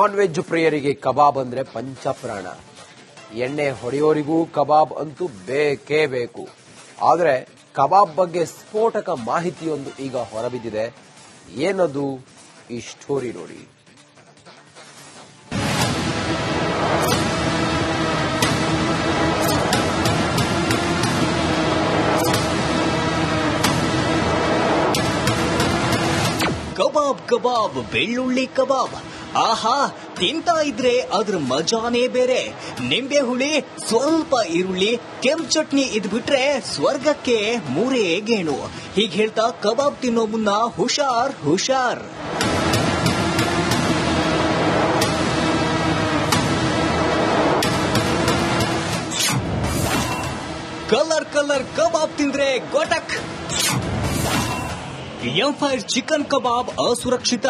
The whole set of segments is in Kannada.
ನಾನ್ ವೆಜ್ ಪ್ರಿಯರಿಗೆ ಕಬಾಬ್ ಅಂದ್ರೆ ಪಂಚಪ್ರಾಣ. ಎಣ್ಣೆ ಹೊಡೆಯೋರಿಗೂ ಕಬಾಬ್ ಅಂತೂ ಬೇಕೇ ಬೇಕು. ಆದ್ರೆ ಕಬಾಬ್ ಬಗ್ಗೆ ಸ್ಫೋಟಕ ಮಾಹಿತಿಯೊಂದು ಈಗ ಹೊರಬಿದ್ದಿದೆ. ಏನದು? ಈ ಸ್ಟೋರಿ ನೋಡಿ. ಕಬಾಬ್ ಕಬಾಬ್, ಬೆಳ್ಳುಳ್ಳಿ ಕಬಾಬ್. ಆಹಾ, ತಿಂತಾ ಇದ್ರೆ ಅದ್ರ ಮಜಾನೇ ಬೇರೆ. ನಿಂಬೆ ಹುಳಿ, ಸ್ವಲ್ಪ ಈರುಳ್ಳಿ, ಕೆಂಪ್ ಚಟ್ನಿ ಇದ್ಬಿಟ್ರೆ ಸ್ವರ್ಗಕ್ಕೆ ಮೂರೇ ಗೇಣು. ಹೀಗ್ ಹೇಳ್ತಾ ಕಬಾಬ್ ತಿನ್ನೋ ಮುನ್ನ ಹುಷಾರ್ ಹುಷಾರ್. ಕಲರ್ ಕಲರ್ ಕಬಾಬ್ ತಿಂದ್ರೆ ಗೊಟಕ್. ಎಂಫೈರ್ ಚಿಕನ್ ಕಬಾಬ್ ಅಸುರಕ್ಷಿತ.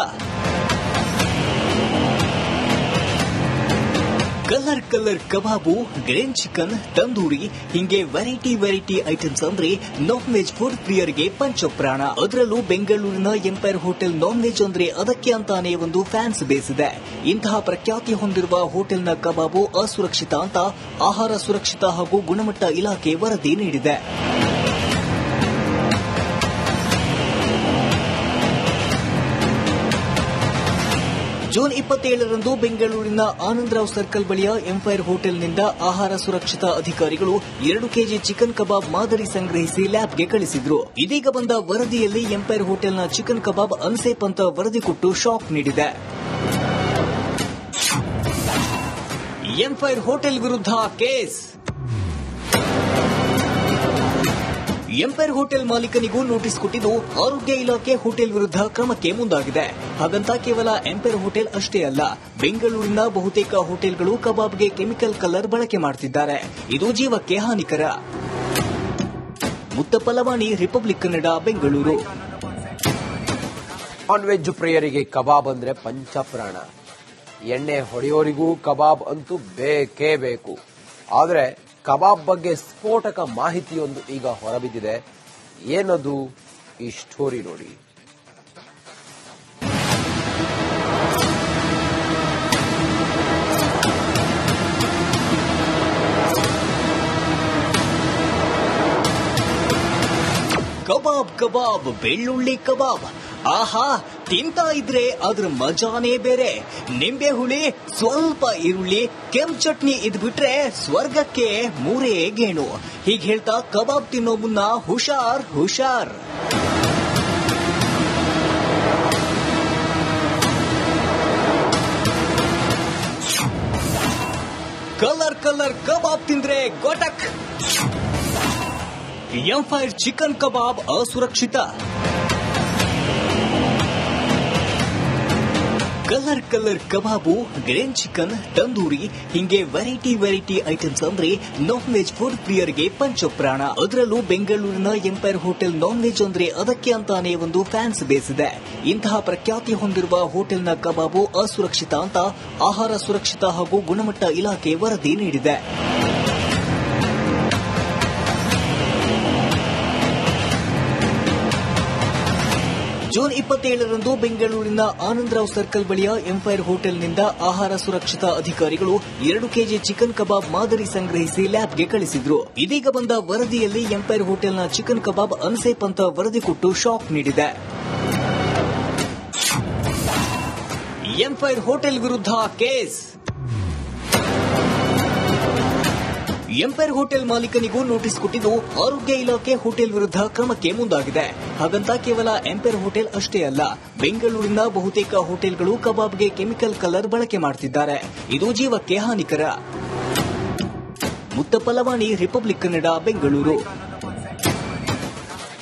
Colour colour kebab green chicken tandoori ಹಿಂಗೆ ವೆರೈಟಿ ವೆರೈಟಿ ಐಟಮ್ಸ್ ಅಂದ್ರೆ ನಾನ್ ವೆಜ್ ಫುಡ್ ಪ್ರಿಯರಿಗೆ ಪಂಚಪ್ರಾಣ ಅದರಲ್ಲೂ ಬೆಂಗಳೂರಿನ ಎಂಪೈರ್ ಹೋಟೆಲ್ ನಾನ್ ವೆಜ್ ಅಂದ್ರೆ ಅದಕ್ಕೆ ಅಂತಾನೆ ಒಂದು ಫ್ಯಾನ್ಸ್ ಬೇಸಿದೆ ಇಂತಹ ಪ್ರಖ್ಯಾತಿ ಹೊಂದಿರುವ ಹೋಟೆಲ್ನ ಕಬಾಬು ಅಸುರಕ್ಷಿತ ಅಂತ ಆಹಾರ ಸುರಕ್ಷಿತ ಹಾಗೂ ಗುಣಮಟ್ಟ ಇಲಾಖೆ ವರದಿ ನೀಡಿದೆ. ಜೂನ್ ಇಪ್ಪತ್ತೇಳರಂದು ಬೆಂಗಳೂರಿನ ಆನಂದರಾವ್ ಸರ್ಕಲ್ ಬಳಿಯ ಎಂಫೈರ್ ಹೋಟೆಲ್ನಿಂದ ಆಹಾರ ಸುರಕ್ಷತಾ ಅಧಿಕಾರಿಗಳು ಎರಡು ಕೆಜಿ ಚಿಕನ್ ಕಬಾಬ್ ಮಾದರಿ ಸಂಗ್ರಹಿಸಿ ಲ್ಯಾಬ್ಗೆ ಕಳಿಸಿದ್ರು. ಇದೀಗ ಬಂದ ವರದಿಯಲ್ಲಿ ಎಂಪೈರ್ ಹೋಟೆಲ್ನ ಚಿಕನ್ ಕಬಾಬ್ ಅನ್ಸೇಪ್ ಅಂತ ವರದಿ ಕೊಟ್ಟು ಶಾಕ್ ನೀಡಿದೆ. ಎಂಫೈರ್ ಹೋಟೆಲ್ ವಿರುದ್ಧ ಕೇಸ್. ಎಂಪೈರ್ ಹೋಟೆಲ್ ಮಾಲೀಕನಿಗೂ ನೋಟಿಸ್ ಕೊಟ್ಟಿದ್ದು ಆರೋಗ್ಯ ಇಲಾಖೆ ಹೋಟೆಲ್ ವಿರುದ್ಧ ಕ್ರಮಕ್ಕೆ ಮುಂದಾಗಿದೆ. ಹಾಗಂತ ಕೇವಲ ಎಂಪೈರ್ ಹೋಟೆಲ್ ಅಷ್ಟೇ ಅಲ್ಲ, ಬೆಂಗಳೂರಿನ ಬಹುತೇಕ ಹೋಟೆಲ್ಗಳು ಕಬಾಬ್ಗೆ ಕೆಮಿಕಲ್ ಕಲರ್ ಬಳಕೆ ಮಾಡುತ್ತಿದ್ದಾರೆ ಇದು ಜೀವಕ್ಕೆ ಹಾನಿಕರ. Muttappa Lavani Republic Kannada Bengaluru. Non veg ಪ್ರಿಯರಿಗೆ ಕಬಾಬ್ ಅಂದ್ರೆ ಪಂಚಪ್ರಾಣ. ಎಣ್ಣೆ ಹೊಡೆಯೋರಿಗೂ ಕಬಾಬ್ ಅಂತೂ ಬೇಕೇ ಬೇಕು. ಆದ್ರೆ ಕಬಾಬ್ ಬಗ್ಗೆ ಸ್ಫೋಟಕ ಮಾಹಿತಿಯೊಂದು ಈಗ ಹೊರಬಿದ್ದಿದೆ. ಏನದು ಈ ಸ್ಟೋರಿ ನೋಡಿ. ಕಬಾಬ್ ಕಬಾಬ್, ಬೆಳ್ಳುಳ್ಳಿ ಕಬಾಬ್. ಆಹಾ ತಿಂತಾ ಇದ್ರೆ ಅದ್ರ ಮಜಾನೇ ಬೇರೆ. ನಿಂಬೆ ಹುಳಿ, ಸ್ವಲ್ಪ ಈರುಳ್ಳಿ, ಕೆಂಪ್ ಚಟ್ನಿ ಇದ್ಬಿಟ್ರೆ ಸ್ವರ್ಗಕ್ಕೆ ಮೂರೇ ಗೇಣು. ಹೀಗ್ ಹೇಳ್ತಾ ಕಬಾಬ್ ತಿನ್ನೋ ಮುನ್ನ ಹುಷಾರ್ ಹುಷಾರ್. ಕಲರ್ ಕಲರ್ ಕಬಾಬ್ ತಿಂದ್ರೆ ಗೊಟಕ್. ಎಂಫೈರ್ ಚಿಕನ್ ಕಬಾಬ್ ಅಸುರಕ್ಷಿತ. Colour colour kebab, green chicken, tandoori, ಹಿಂಗೆ ವೆರೈಟಿ ವೆರೈಟಿ ಐಟಮ್ಸ್ ಅಂದ್ರೆ ನಾನ್ ವೆಜ್ ಫುಡ್ ಪ್ರಿಯರಿಗೆ ಪಂಚಪ್ರಾಣ. ಅದರಲ್ಲೂ ಬೆಂಗಳೂರಿನ ಎಂಪೈರ್ ಹೋಟೆಲ್ ನಾನ್ ವೆಜ್ ಅಂದ್ರೆ ಅದಕ್ಕೆ ಅಂತಾನೆ ಒಂದು ಫ್ಯಾನ್ಸ್ ಬೇಸಿದೆ ಇಂತಹ ಪ್ರಖ್ಯಾತಿ ಹೊಂದಿರುವ ಹೋಟೆಲ್ನ ಕಬಾಬು ಅಸುರಕ್ಷಿತ ಅಂತ ಆಹಾರ ಸುರಕ್ಷಿತ ಹಾಗೂ ಗುಣಮಟ್ಟ ಇಲಾಖೆ ವರದಿ ನೀಡಿದೆ. ಜೂನ್ ಇಪ್ಪತ್ತೇಳರಂದು ಬೆಂಗಳೂರಿನ ಆನಂದರಾವ್ ಸರ್ಕಲ್ ಬಳಿಯ ಎಂಫೈರ್ ಹೋಟೆಲ್ನಿಂದ ಆಹಾರ ಸುರಕ್ಷತಾ ಅಧಿಕಾರಿಗಳು ಎರಡು ಕೆಜಿ ಚಿಕನ್ ಕಬಾಬ್ ಮಾದರಿ ಸಂಗ್ರಹಿಸಿ ಲ್ಯಾಬ್ಗೆ ಕಳಿಸಿದ್ರು. ಇದೀಗ ಬಂದ ವರದಿಯಲ್ಲಿ ಎಂಫೈರ್ ಹೋಟೆಲ್ನ ಚಿಕನ್ ಕಬಾಬ್ ಅನ್ಸೇಪ್ ಅಂತ ವರದಿ ಕೊಟ್ಟು ಶಾಕ್ ನೀಡಿದೆ. ಎಂಫೈರ್ ಹೋಟೆಲ್ ವಿರುದ್ಧ ಕೇಸ್. ಎಂಪೈರ್ ಹೋಟೆಲ್ ಮಾಲೀಕನಿಗೂ ನೋಟಿಸ್ ಕೊಟ್ಟಿದ್ದು ಆರೋಗ್ಯ ಇಲಾಖೆ ಹೋಟೆಲ್ ವಿರುದ್ಧ ಕ್ರಮಕ್ಕೆ ಮುಂದಾಗಿದೆ. ಹಾಗಂತ ಕೇವಲ ಎಂಪೈರ್ ಹೋಟೆಲ್ ಅಷ್ಟೇ ಅಲ್ಲ, ಬೆಂಗಳೂರಿನ ಬಹುತೇಕ ಹೋಟೆಲ್ಗಳು ಕಬಾಬ್ಗೆ ಕೆಮಿಕಲ್ ಕಲರ್ ಬಳಕೆ ಮಾಡುತ್ತಿದ್ದಾರೆ ಇದು ಜೀವಕ್ಕೆ ಹಾನಿಕರ. Muttappa Lavani Republic Kannada Bengaluru.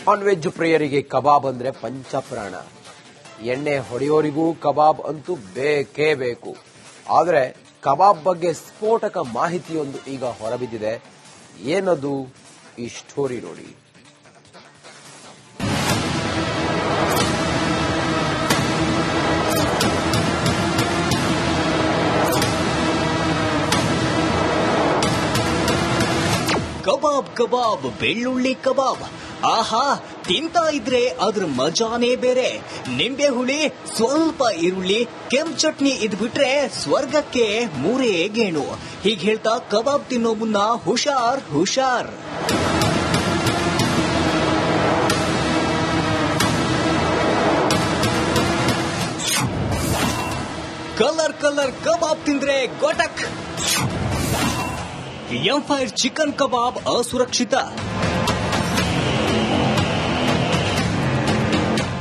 Non veg ಪ್ರಿಯರಿಗೆ ಕಬಾಬ್ ಅಂದ್ರೆ ಪಂಚಪ್ರಾಣ. ಎಣ್ಣೆ ಹೊಡೆಯೋರಿಗೂ ಕಬಾಬ್ ಅಂತೂ ಬೇಕೇ ಬೇಕು. ಆದ್ರೆ ಕಬಾಬ್ ಬಗ್ಗೆ ಸ್ಫೋಟಕ ಮಾಹಿತಿಯೊಂದು ಈಗ ಹೊರಬಿದ್ದಿದೆ. ಏನದು ಈ ಸ್ಟೋರಿ ನೋಡಿ. ಕಬಾಬ್ ಕಬಾಬ್ ಬೆಳ್ಳುಳ್ಳಿ ಕಬಾಬ್. ಆಹಾ, ತಿಂತಾ ಇದ್ರೆ ಅದ್ರ ಮಜಾನೇ ಬೇರೆ. ನಿಂಬೆ ಹುಳಿ, ಸ್ವಲ್ಪ ಈರುಳ್ಳಿ, ಕೆಂಪ್ ಚಟ್ನಿ ಇದ್ಬಿಟ್ರೆ ಸ್ವರ್ಗಕ್ಕೆ ಮೂರೇ ಗೇಣು. ಹೀಗ್ ಹೇಳ್ತಾ ಕಬಾಬ್ ತಿನ್ನೋ ಮುನ್ನ ಹುಷಾರ್ ಹುಷಾರ್. ಕಲರ್ ಕಲರ್ ಕಬಾಬ್ ತಿಂದ್ರೆ ಗೊಟಕ್. ಎಂಫೈರ್ ಚಿಕನ್ ಕಬಾಬ್ ಅಸುರಕ್ಷಿತ.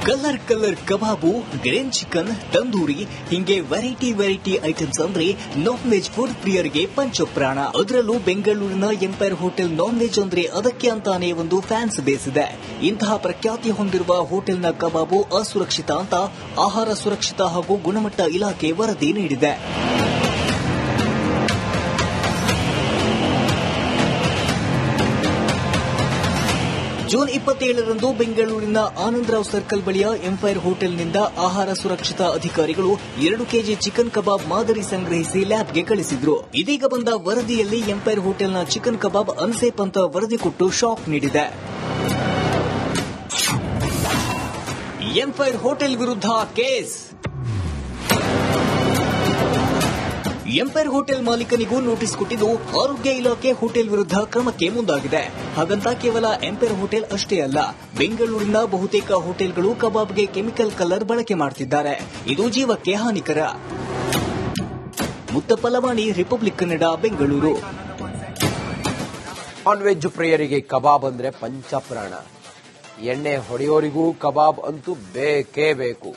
Colour colour kebab green chicken tandoori ಹಿಂಗೆ ವೆರೈಟಿ ವೆರೈಟಿ ಐಟಮ್ಸ್ ಅಂದ್ರೆ ನಾನ್ ವೆಜ್ ಫುಡ್ ಪ್ರಿಯರ್ಗೆ ಪಂಚಪ್ರಾಣ. ಅದರಲ್ಲೂ ಬೆಂಗಳೂರಿನ ಎಂಪೈರ್ ಹೋಟೆಲ್ ನಾನ್ ವೆಜ್ ಅಂದ್ರೆ ಅದಕ್ಕೆ ಅಂತಾನೆ ಒಂದು ಫ್ಯಾನ್ಸ್ ಬೇಸ್ ಇದೆ. ಇಂತಹ ಪ್ರಖ್ಯಾತಿ ಹೊಂದಿರುವ ಹೋಟೆಲ್ನ ಕಬಾಬು ಅಸುರಕ್ಷಿತ ಅಂತ ಆಹಾರ ಸುರಕ್ಷಿತ ಹಾಗೂ ಗುಣಮಟ್ಟ ಇಲಾಖೆ ವರದಿ ನೀಡಿದೆ. ಜೂನ್ ಇಪ್ಪತ್ತೇಳರಂದು ಬೆಂಗಳೂರಿನ ಆನಂದರಾವ್ ಸರ್ಕಲ್ ಬಳಿಯ ಎಂಫೈರ್ ಹೋಟೆಲ್ನಿಂದ ಆಹಾರ ಸುರಕ್ಷತಾ ಅಧಿಕಾರಿಗಳು ಎರಡು ಕೆಜಿ ಚಿಕನ್ ಕಬಾಬ್ ಮಾದರಿ ಸಂಗ್ರಹಿಸಿ ಲ್ಯಾಬ್ಗೆ ಕಳಿಸಿದ್ರು. ಇದೀಗ ಬಂದ ವರದಿಯಲ್ಲಿ ಎಂಫೈರ್ ಹೋಟೆಲ್ನ ಚಿಕನ್ ಕಬಾಬ್ ಅನ್ಸೇಪ್ ಅಂತ ವರದಿ ಕೊಟ್ಟು ಶಾಕ್ ನೀಡಿದೆ. ಎಂಫೈರ್ ಹೋಟೆಲ್ ವಿರುದ್ಧ ಕೇಸ್. ಎಂಪೈರ್ ಹೋಟೆಲ್ ಮಾಲೀಕನಿಗೂ ನೋಟಿಸ್ ಕೊಟ್ಟಿದ್ದು ಆರೋಗ್ಯ ಇಲಾಖೆ ಹೋಟೆಲ್ ವಿರುದ್ಧ ಕ್ರಮಕ್ಕೆ ಮುಂದಾಗಿದೆ. ಹಾಗಂತ ಕೇವಲ ಎಂಪೈರ್ ಹೋಟೆಲ್ ಅಷ್ಟೇ ಅಲ್ಲ, ಬೆಂಗಳೂರಿನ ಬಹುತೇಕ ಹೋಟೆಲ್ಗಳು ಕಬಾಬ್ಗೆ ಕೆಮಿಕಲ್ ಕಲರ್ ಬಳಕೆ ಮಾಡ್ತಿದ್ದಾರೆ. ಇದು ಜೀವಕ್ಕೆ ಹಾನಿಕರ. Muttappa Lavani Republic Kannada Bengaluru. Non veg ಪ್ರಿಯರಿಗೆ ಕಬಾಬ್ ಅಂದ್ರೆ ಪಂಚಪ್ರಾಣ. ಎಣ್ಣೆ ಹೊಡೆಯೋರಿಗೂ ಕಬಾಬ್ ಅಂತೂ ಬೇಕೇ ಬೇಕು.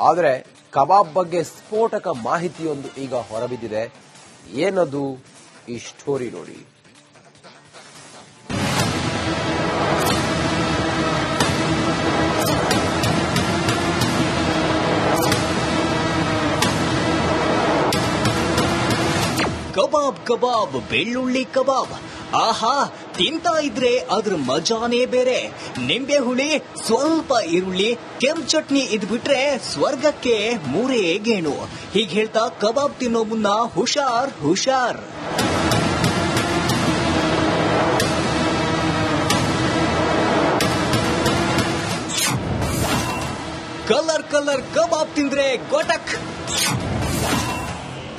ಆದ್ರೆ ಕಬಾಬ್ ಬಗ್ಗೆ ಸ್ಫೋಟಕ ಮಾಹಿತಿಯೊಂದು ಈಗ ಹೊರಬಿದ್ದಿದೆ. ಏನದು ಈ ಸ್ಟೋರಿ ನೋಡಿ. ಕಬಾಬ್ ಕಬಾಬ್, ಬೆಳ್ಳುಳ್ಳಿ ಕಬಾಬ್. ಆಹಾ ತಿಂತಾ ಇದ್ರೆ ಅದ್ರ ಮಜಾನೇ ಬೇರೆ. ನಿಂಬೆ ಹುಳಿ, ಸ್ವಲ್ಪ ಈರುಳ್ಳಿ, ಕೆಂಪ್ ಚಟ್ನಿ ಇದ್ಬಿಟ್ರೆ ಸ್ವರ್ಗಕ್ಕೆ ಮೂರೇ ಗೇಣು. ಹೀಗ್ ಹೇಳ್ತಾ ಕಬಾಬ್ ತಿನ್ನೋ ಮುನ್ನ ಹುಷಾರ್ ಹುಷಾರ್. ಕಲರ್ ಕಲರ್ ಕಬಾಬ್ ತಿಂದ್ರೆ ಗೊಟಕ್.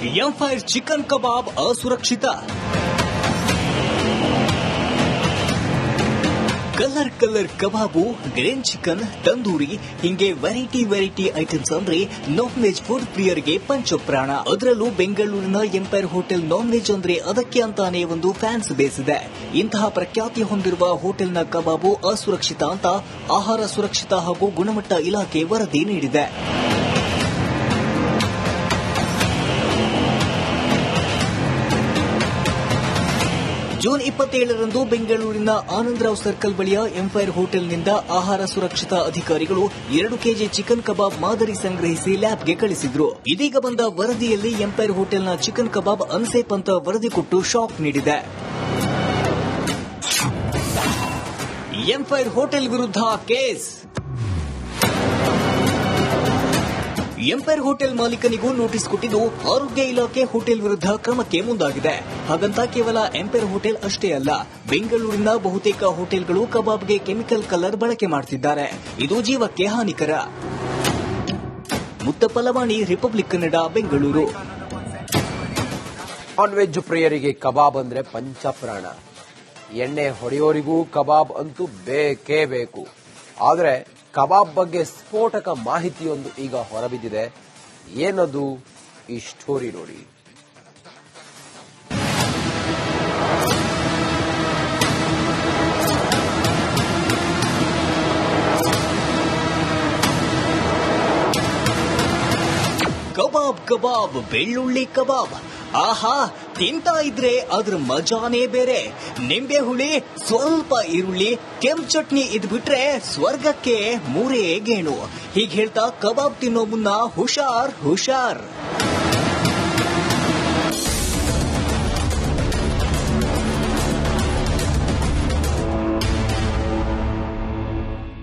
ಎಂಫೈರ್ ಚಿಕನ್ ಕಬಾಬ್ ಅಸುರಕ್ಷಿತ. Colour colour kebab green chicken tandoori ಹಿಂಗೆ ವೆರೈಟಿ ವೆರೈಟಿ ಐಟಮ್ಸ್ ಅಂದ್ರೆ ನಾನ್ ವೆಜ್ ಫುಡ್ ಪ್ರಿಯರ್ಗೆ ಪಂಚಪ್ರಾಣ. ಅದರಲ್ಲೂ ಬೆಂಗಳೂರಿನ ಎಂಪೈರ್ ಹೋಟೆಲ್ ನಾನ್ ವೆಜ್ ಅಂದ್ರೆ ಅದಕ್ಕೆ ಅಂತಾನೆ ಒಂದು ಫ್ಯಾನ್ಸ್ ಬೇಸಿದೆ. ಇಂತಹ ಪ್ರಖ್ಯಾತಿ ಹೊಂದಿರುವ ಹೋಟೆಲ್ನ ಕಬಾಬು ಅಸುರಕ್ಷಿತ ಅಂತ ಆಹಾರ ಸುರಕ್ಷಿತ ಹಾಗೂ ಗುಣಮಟ್ಟ ಇಲಾಖೆ ವರದಿ ನೀಡಿದೆ. ಜೂನ್ ಇಪ್ಪತ್ತೇಳರಂದು ಬೆಂಗಳೂರಿನ ಆನಂದರಾವ್ ಸರ್ಕಲ್ ಬಳಿಯ ಎಂಫೈರ್ ಹೋಟೆಲ್ನಿಂದ ಆಹಾರ ಸುರಕ್ಷತಾ ಅಧಿಕಾರಿಗಳು ಎರಡು ಕೆಜಿ ಚಿಕನ್ ಕಬಾಬ್ ಮಾದರಿ ಸಂಗ್ರಹಿಸಿ ಲ್ಯಾಬ್ಗೆ ಕಳಿಸಿದ್ರು. ಇದೀಗ ಬಂದ ವರದಿಯಲ್ಲಿ ಎಂಪೈರ್ ಹೋಟೆಲ್ನ ಚಿಕನ್ ಕಬಾಬ್ ಅನ್ಸೇಪ್ ಅಂತ ವರದಿ ಕೊಟ್ಟು ಶಾಕ್ ನೀಡಿದೆ. ಎಂಫೈರ್ ಹೋಟೆಲ್ ವಿರುದ್ಧ ಕೇಸ್. ಎಂಪೈರ್ ಹೋಟೆಲ್ ಮಾಲೀಕನಿಗೂ ನೋಟಿಸ್ ಕೊಟ್ಟಿದ್ದು ಆರೋಗ್ಯ ಇಲಾಖೆ ಹೋಟೆಲ್ ವಿರುದ್ಧ ಕ್ರಮಕ್ಕೆ ಮುಂದಾಗಿದೆ. ಹಾಗಂತ ಕೇವಲ ಎಂಪೈರ್ ಹೋಟೆಲ್ ಅಷ್ಟೇ ಅಲ್ಲ, ಬೆಂಗಳೂರಿನ ಬಹುತೇಕ ಹೋಟೆಲ್ಗಳು ಕಬಾಬ್ಗೆ ಕೆಮಿಕಲ್ ಕಲರ್ ಬಳಕೆ ಮಾಡ್ತಿದ್ದಾರೆ. ಇದು ಜೀವಕ್ಕೆ ಹಾನಿಕರ. Muttappa Lavani Republic Kannada Bengaluru. Non veg ಪ್ರಿಯರಿಗೆ ಕಬಾಬ್ ಅಂದ್ರೆ ಪಂಚಪ್ರಾಣ. ಎಣ್ಣೆ ಹೊಡೆಯೋರಿಗೂ ಕಬಾಬ್ ಅಂತೂ ಬೇಕೇ ಬೇಕು. ಆದ್ರೆ ಕಬಾಬ್ ಬಗ್ಗೆ ಸ್ಫೋಟಕ ಮಾಹಿತಿಯೊಂದು ಈಗ ಹೊರಬಿದ್ದಿದೆ. ಏನದು ಈ ಸ್ಟೋರಿ ನೋಡಿ. ಕಬಾಬ್ ಕಬಾಬ್, ಬೆಳ್ಳುಳ್ಳಿ ಕಬಾಬ್. ಆಹಾ ತಿಂತಾ ಇದ್ರೆ ಅದ್ರ ಮಜಾನೇ ಬೇರೆ. ನಿಂಬೆ ಹುಳಿ, ಸ್ವಲ್ಪ ಈರುಳ್ಳಿ, ಕೆಂಪ್ ಚಟ್ನಿ ಇದ್ಬಿಟ್ರೆ ಸ್ವರ್ಗಕ್ಕೆ ಮೂರೇ ಗೇಣು. ಹೀಗ್ ಹೇಳ್ತಾ ಕಬಾಬ್ ತಿನ್ನೋ ಮುನ್ನ ಹುಷಾರ್ ಹುಷಾರ್.